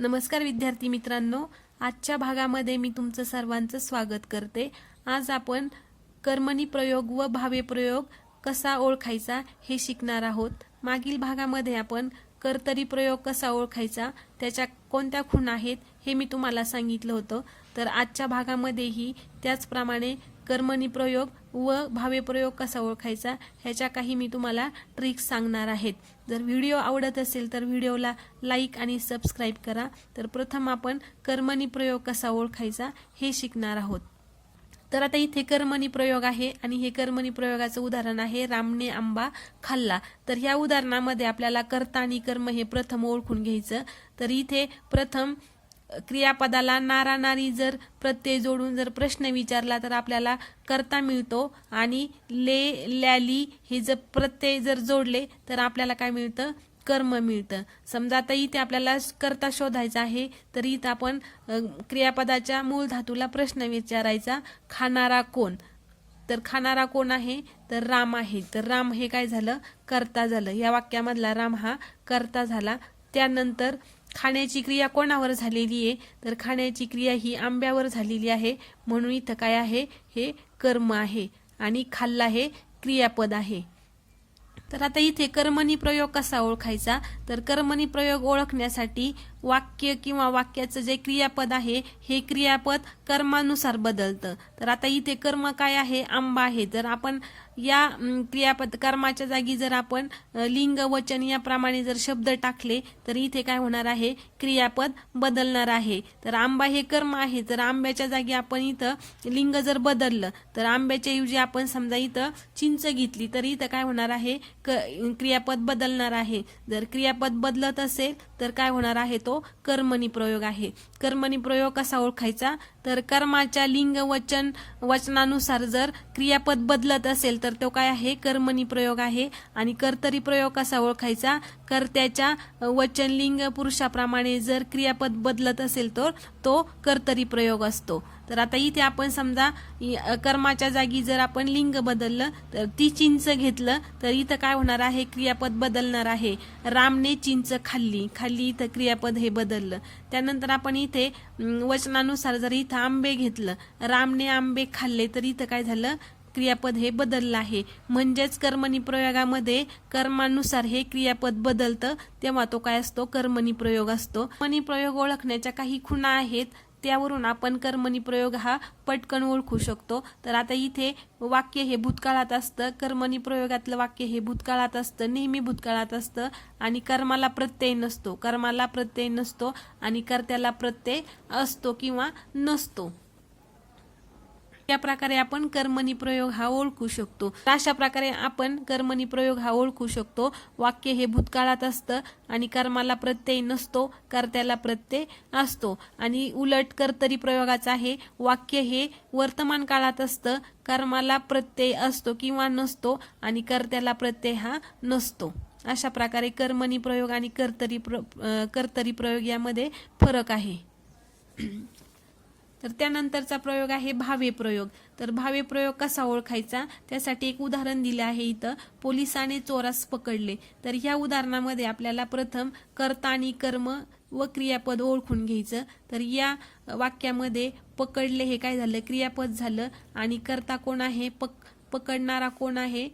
नमस्कार विद्यार्थी मित्रांनो आजच्या भागामध्ये मी तुमचं सर्वांचं स्वागत करते. आज आपण कर्मणी प्रयोग व भावे प्रयोग कसा ओळखायचा हे शिकणार आहोत. मागील भागामध्ये आपण कर्तरी प्रयोग कसा ओळखायचा त्याच्या कोणत्या खूण आहेत हे मी तुम्हाला सांगितलं होतं. तर आजच्या भागामध्येही त्याचप्रमाणे कर्मणी प्रयोग व भावे प्रयोग कसा ओळखायचा ह्याच्या काही मी तुम्हाला ट्रिक्स सांगणार आहेत. जर व्हिडिओ आवडत असेल तर व्हिडिओला लाईक आणि सबस्क्राईब करा. तर प्रथम आपण कर्मणी प्रयोग कसा ओळखायचा हे शिकणार आहोत. तर आता इथे कर्मणी प्रयोग आहे आणि हे कर्मणी प्रयोगाचं उदाहरण आहे रामने आंबा खाल्ला. तर ह्या उदाहरणामध्ये आपल्याला कर्ता आणि कर्म हे प्रथम ओळखून घ्यायचं. तर इथे प्रथम क्रियापदाला नारा नारी जर प्रत्यय जोडून जर प्रश्न विचारला तर आपल्याला कर्ता मिळतो आणि ले लॅली हे जर प्रत्यय जर जोडले तर आपल्याला काय मिळतं? कर्म मिळतं. समजा आता इथे आपल्याला कर्ता शोधायचा आहे तर इथं आपण क्रियापदाच्या मूळ धातूला प्रश्न विचारायचा. खाणारा कोण? तर खाणारा कोण आहे? तर राम आहे. तर राम हे काय झालं? कर्ता झालं. या वाक्यामधला राम हा कर्ता झाला. त्यानंतर खाण्याची क्रिया कोणावर झालेली आहे? तर खाण्याची क्रिया ही आंब्यावर झालेली आहे. म्हणून इथं काय आहे? हे कर्म आहे आणि खाल्ला हे क्रियापद आहे. तर आता इथे कर्मणी प्रयोग कसा ओळखायचा? तर कर्मणी प्रयोग ओळखण्यासाठी वाक्य किंवा वाक्याचं जे क्रियापद आहे हे क्रियापद कर्मानुसार बदलतं. तर आता इथे कर्म काय आहे? आंबा आहे. जर आपण या क्रियापद कर्माच्या जागी जर आपण लिंग वचन याप्रमाणे जर शब्द टाकले तर इथे काय होणार आहे? क्रियापद बदलणार आहे. तर आंबा हे कर्म आहे. तर आंब्याच्या जागी आपण इथं लिंग जर बदललं तर आंब्याच्या ऐवजी आपण समजा इथं चिंच घेतली तर इथं काय होणार आहे? क क्रियापद बदलणार आहे. जर क्रियापद बदलत असेल तर काय होणार आहे? तो कर्मणी प्रयोग आहे. कर्मणी प्रयोग कसा ओळखायचा? तर कर्माच्या लिंग वचन वचनानुसार जर क्रियापद बदलत असेल तर तो काय आहे? कर्मणी प्रयोग आहे. आणि कर्तरी प्रयोग कसा ओळखायचा? कर्त्याच्या वचन लिंग पुरुषाप्रमाणे जर क्रियापद बदलत असेल तर तो कर्तरी प्रयोग असतो. तर आता इथे आपण समजा कर्माच्या जागी जर आपण लिंग बदललं तर ती चिंच घेतलं तर इथं काय होणार आहे? क्रियापद बदलणार आहे. रामने चिंच खाल्ली. खाल्ली इथं क्रियापद हे बदललं. त्यानंतर आपण इथे वचनानुसार जर इथं आंबे घेतलं रामने आंबे खाल्ले तर इथं काय झालं? क्रियापद हे बदललं आहे. म्हणजेच कर्मणी प्रयोगामध्ये कर्मानुसार हे क्रियापद बदलतं तेव्हा तो काय असतो? कर्मणी प्रयोग असतो. कर्मणी प्रयोग ओळखण्याच्या काही खुणा आहेत. त्यावरून आपण कर्मणी प्रयोग हा पटकन ओळखू शकतो. तर आता इथे वाक्य हे भूतकाळात असतं कर्मणी प्रयोगातलं वाक्य हे भूतकाळात असतं नेहमी भूतकाळात असतं आणि कर्माला प्रत्यय नसतो. कर्माला प्रत्यय नसतो आणि कर्त्याला प्रत्यय असतो किंवा नसतो. या प्रकारे आपण कर्मणी प्रयोग हा ओळखू शकतो. अशा प्रकारे आपण कर्मणी प्रयोग हा ओळखू शकतो. वाक्य हे भूतकाळात असतं आणि कर्माला प्रत्यय नसतो कर्त्याला प्रत्यय असतो. आणि उलट कर्तरी प्रयोगाचा आहे. वाक्य हे वर्तमान काळात असतं कर्माला प्रत्यय असतो किंवा नसतो आणि कर्त्याला प्रत्यय हा नसतो. अशा प्रकारे कर्मणी प्रयोग आणि कर्तरी प्र कर्तरी प्रयोग यामध्ये फरक आहे. तर त्यानंतरचा प्रयोग आहे भावे प्रयोग. तर भावे प्रयोग कसा ओळखायचा? त्यासाठी एक उदाहरण दिले आहे इथं. पोलिसाने चोरास पकडले. तर ह्या उदाहरणामध्ये आपल्याला प्रथम कर्ता आणि कर्म व क्रियापद ओळखून घ्यायचं. तर या वाक्यामध्ये पकडले हे काय झालं? क्रियापद झालं. आणि कर्ता कोण आहे? पक पकडणारा कोण आहे?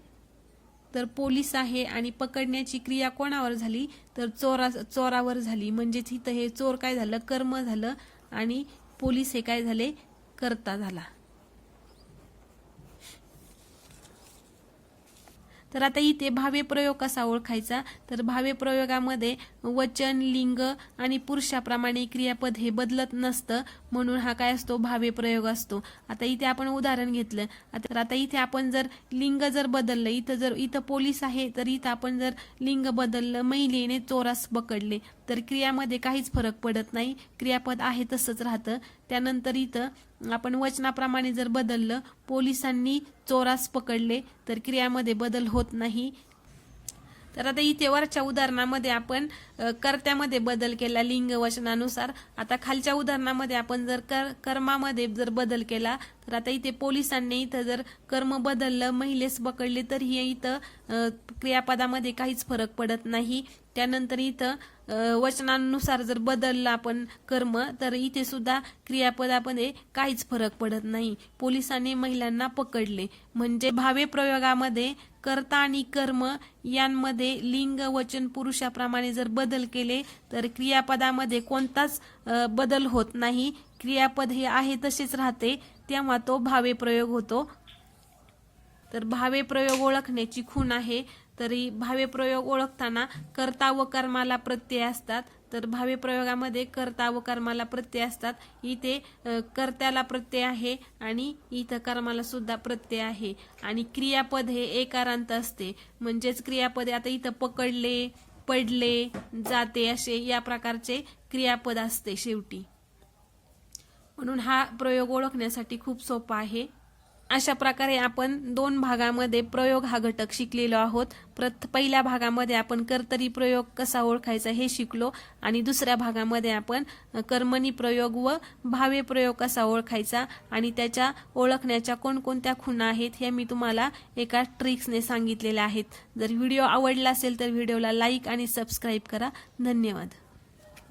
तर पोलीस आहे आणि पकडण्याची क्रिया कोणावर झाली? तर चोरा चोरावर झाली. म्हणजेच इथं हे चोर काय झालं? कर्म झालं. आणि पोलीस हे काय झाले? करता झाला. तर आता इथे भावे प्रयोग कसा ओळखायचा? तर भावे प्रयोगामध्ये वचन लिंग आणि पुरुषाप्रमाणे क्रियापद हे बदलत नसतं म्हणून हा काय असतो? भावे प्रयोग असतो. आता इथे आपण उदाहरण घेतलं. तर आता इथे आपण जर लिंग जर बदललं इथं जर इथं पोलीस आहे तर इथं आपण जर लिंग बदललं महिलेने चोरास पकडले तर क्रियामध्ये काहीच फरक पडत नाही. क्रियापद आहे तसंच राहतं. त्यानंतर इथं आपण वचनाप्रमाणे जर बदललं पोलिसांनी चोरास पकडले तर क्रियामध्ये बदल होत नाही. तर आता इथे वरच्या उदाहरणामध्ये आपण कर्त्यामध्ये बदल केला लिंग वचनानुसार आता खालच्या उदाहरणामध्ये आपण जर कर कर्मामध्ये जर बदल केला तर आता इथे पोलिसांनी इथं जर कर्म बदललं महिलेस पकडले तर ही इथं क्रियापदामध्ये काहीच फरक पडत नाही. त्यानंतर इथं वचनांनुसार वचनानुसार जर बदललं आपण कर्म तर इथे सुद्धा क्रियापदामध्ये काहीच फरक पडत नाही. पोलिसांनी महिलांना पकडले. म्हणजे भावे प्रयोगामध्ये कर्ता आणि कर्म यांमध्ये लिंग वचन पुरुषाप्रमाणे जर बदल केले तर क्रियापदामध्ये कोणताच बदल होत नाही. क्रियापद हे आहे तसेच राहते. तेव्हा तो भावे प्रयोग होतो. तर भावे प्रयोग ओळखण्याची खूण आहे. तरी भावे प्रयोग ओळखताना कर्ता व कर्माला प्रत्यय असतात. तर भावे प्रयोगामध्ये कर्ता व कर्माला प्रत्यय असतात. इथे कर्त्याला प्रत्यय आहे आणि इथं कर्माला सुद्धा प्रत्यय आहे. आणि क्रियापद हे एकारांत असते. म्हणजेच क्रियापद आता इथं पकडले पडले जाते असे या प्रकारचे क्रियापद असते शेवटी. म्हणून हा प्रयोग ओळखण्यासाठी खूप सोपा आहे. अशा प्रकारे आपण दोन भागामध्ये प्रयोग हा घटक शिकलेलो आहोत. प्रत पहिल्या भागामध्ये आपण कर्तरी प्रयोग कसा ओळखायचा हे शिकलो आणि दुसऱ्या भागामध्ये आपण कर्मणी प्रयोग व भावे प्रयोग कसा ओळखायचा आणि त्याच्या ओळखण्याच्या कोणकोणत्या खुणा आहेत हे मी तुम्हाला एका ट्रिक्सने सांगितलेल्या आहेत. जर व्हिडिओ आवडला असेल तर व्हिडिओला लाईक आणि सबस्क्राईब करा. धन्यवाद.